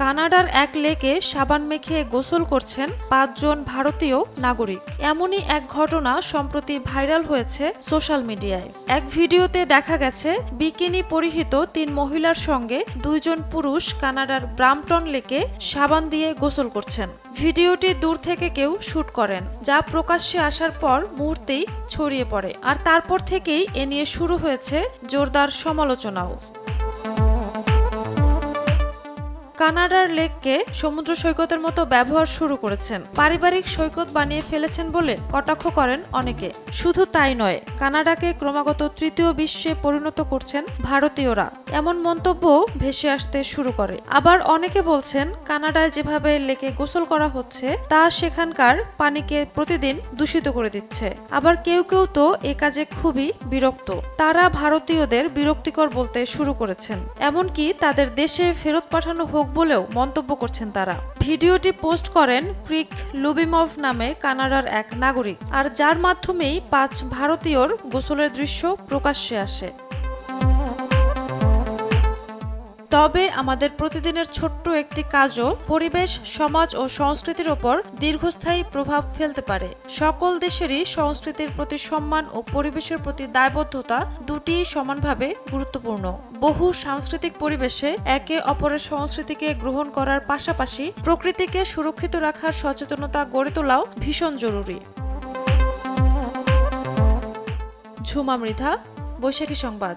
কানাডার এক লেকে সাবান মেখে গোসল করছেন পাঁচজন ভারতীয় নাগরিক। এমনই এক ঘটনা সম্প্রতি ভাইরাল হয়েছে সোশ্যাল মিডিয়ায়। এক ভিডিওতে দেখা গেছে, বিকিনি পরিহিত তিন মহিলার সঙ্গে দুইজন পুরুষ কানাডার ব্রামটন লেকে সাবান দিয়ে গোসল করছেন। ভিডিওটি দূর থেকে কেউ শুট করেন, যা প্রকাশ্যে আসার পর মুহূর্তেই ছড়িয়ে পড়ে। আর তারপর থেকেই এ নিয়ে শুরু হয়েছে জোরদার সমালোচনাও। কানাডার লেককে সমুদ্র সৈকতের মতো ব্যবহার শুরু করেছেন। পারিবারিক সৈকত বানিয়ে ফেলেছেন বলে কটাক্ষ করেন অনেকে। শুধু তাই নয়, কানাডাকে ক্রমাগত তৃতীয় বিশ্বে পরিণত করছেন ভারতীয়রা। এমন মন্তব্য ভেসে আসতে শুরু করে। আবার অনেকে বলছেন, কানাডায় যেভাবে লেকে গোসল করা হচ্ছে, তা সেখানকার পানিকে প্রতিদিন দূষিত করে দিচ্ছে। আবার কেউ কেউ তো এ কাজে খুবই বিরক্ত। তারা ভারতীয়দের বিরক্তিকর বলতে শুরু করেছেন। এমনকি তাদের দেশে ফেরত পাঠানো হোক বলেও মন্তব্য করছেন তারা। ভিডিওটি পোস্ট করেন ক্রিক লুবিমভ নামে কানাডার এক নাগরিক, আর যার মাধ্যমেই পাঁচ ভারতীয়র গোসলের দৃশ্য প্রকাশ্যে আসে। তবে আমাদের প্রতিদিনের ছোট্ট একটি কাজও পরিবেশ, সমাজ ও সংস্কৃতির ওপর দীর্ঘস্থায়ী প্রভাব ফেলতে পারে। সকল দেশেরই সংস্কৃতির প্রতি সম্মান ও পরিবেশের প্রতি দায়বদ্ধতা দুটি সমানভাবে গুরুত্বপূর্ণ। বহু সাংস্কৃতিক পরিবেশে একে অপরের সংস্কৃতিকে গ্রহণ করার পাশাপাশি প্রকৃতিকে সুরক্ষিত রাখার সচেতনতা গড়ে তোলাও ভীষণ জরুরি। ঝুমা মৃধা, বৈশাখী সংবাদ।